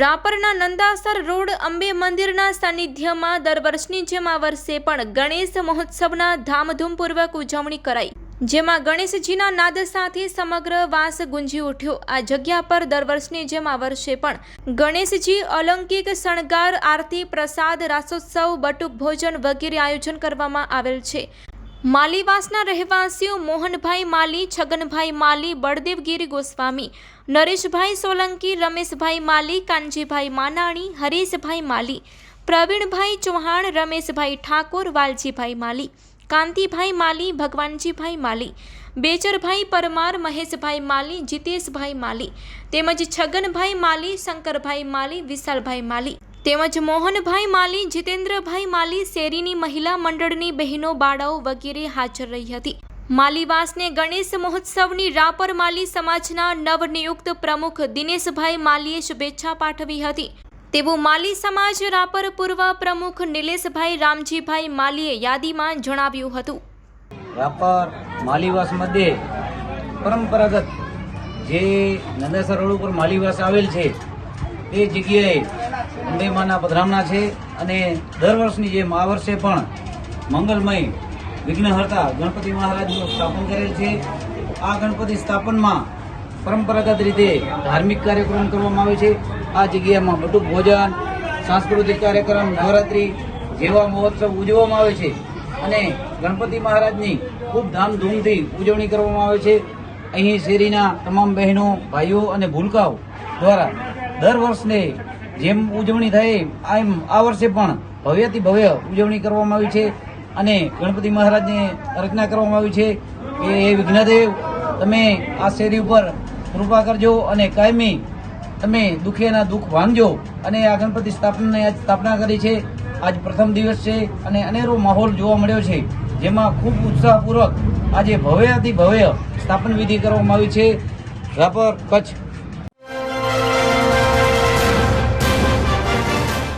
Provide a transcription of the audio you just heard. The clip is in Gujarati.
રાપરના નંદાસર રોડ અંબે મંદિરના સાનિધ્યમાં દર વર્ષની જેમ આ વર્ષે પણ ગણેશ મહોત્સવના ધામધૂમપૂર્વક ઉજવણી કરાઈ. જેમાં ગણેશજીના નાદ સાથે સમગ્ર વાસ ગુંજી ઉઠ્યો. આ જગ્યા પર દર વર્ષની જેમ આ વર્ષે પણ ગણેશજી અલંકિક શણગાર, આરતી, પ્રસાદ, રાસોત્સવ, બટુક ભોજન વગેરે આયોજન કરવામાં આવેલ છે. માલીવાસના રહેવાસીઓ મોહનભાઈ માલી, છગનભાઈ માલી, બળદેવગીરી ગોસ્વામી, નરેશભાઈ સોલંકી, રમેશભાઈ માલી, કાનજીભાઈ માનાણી, હરીશભાઈ માલી, પ્રવીણભાઈ ચૌહાણ, રમેશભાઈ ઠાકોર, વાલજીભાઈ માલી, કાંતિભાઈ માલી, ભગવાનજીભાઈ માલી, બેચરભાઈ પરમાર, મહેશભાઈ માલી, જીતેશભાઈ માલી, તેમજ છગનભાઈ માલી, શંકરભાઈ માલી, વિશાલભાઈ માલી. તેમજ મોહનભાઈ માલી, જીતેન્દ્રભાઈ માલી શેરીની મહિલા મંડળની બહેનો, બાળાઓ વગેરે હાજર રહી હતી. માલીવાસને ગણેશ મહોત્સવની રાપર માલી સમાજના નવનિયુક્ત પ્રમુખ દિનેશભાઈ માલીએ શુભેચ્છા પાઠવી હતી. તેવું માલી સમાજ રાપર પૂર્વ પ્રમુખ નિલેશભાઈ રામજીભાઈ માલીએ યાદીમાં જણાવ્યું હતું. રાપર માલીવાસ મધ્યે પરંપરાગત જે નંદાસર રોડ ઉપર માલીવાસ આવેલ છે, તે જગ્યાએ અંબેમાના પધરામણા છે અને દર વર્ષની જેમ આ વર્ષે પણ મંગલમય વિઘ્નહર્તા ગણપતિ મહારાજનું સ્થાપન કરેલ છે. આ ગણપતિ સ્થાપનમાં પરંપરાગત રીતે ધાર્મિક કાર્યક્રમ કરવામાં આવે છે. આ જગ્યામાં મોટું ભોજન, સાંસ્કૃતિક કાર્યક્રમ, નવરાત્રિ જેવા મહોત્સવ ઉજવવામાં આવે છે. અને ગણપતિ મહારાજની ખૂબ ધામધૂમથી ઉજવણી કરવામાં આવે છે. અહીં શેરીના તમામ બહેનો, ભાઈઓ અને ભૂલકાઓ દ્વારા દર વર્ષને જેમ ઉજવણી થાય એમ આ વર્ષે પણ ભવ્યથી ભવ્ય ઉજવણી કરવામાં આવી છે અને ગણપતિ મહારાજને રચના કરવામાં આવી છે. કે એ વિઘ્નદેવ, તમે આ શેરી ઉપર કૃપા કરજો અને કાયમી તમે દુખિયાના દુઃખ ભાંગજો. અને આ ગણપતિ સ્થાપનાની આજ સ્થાપના કરી છે. આજ પ્રથમ દિવસ છે અને અનેરો માહોલ જોવા મળ્યો છે. જેમાં ખૂબ ઉત્સાહપૂર્વક આજે ભવ્યથી ભવ્ય સ્થાપન વિધિ કરવામાં આવી છે. રાપર કચ્છ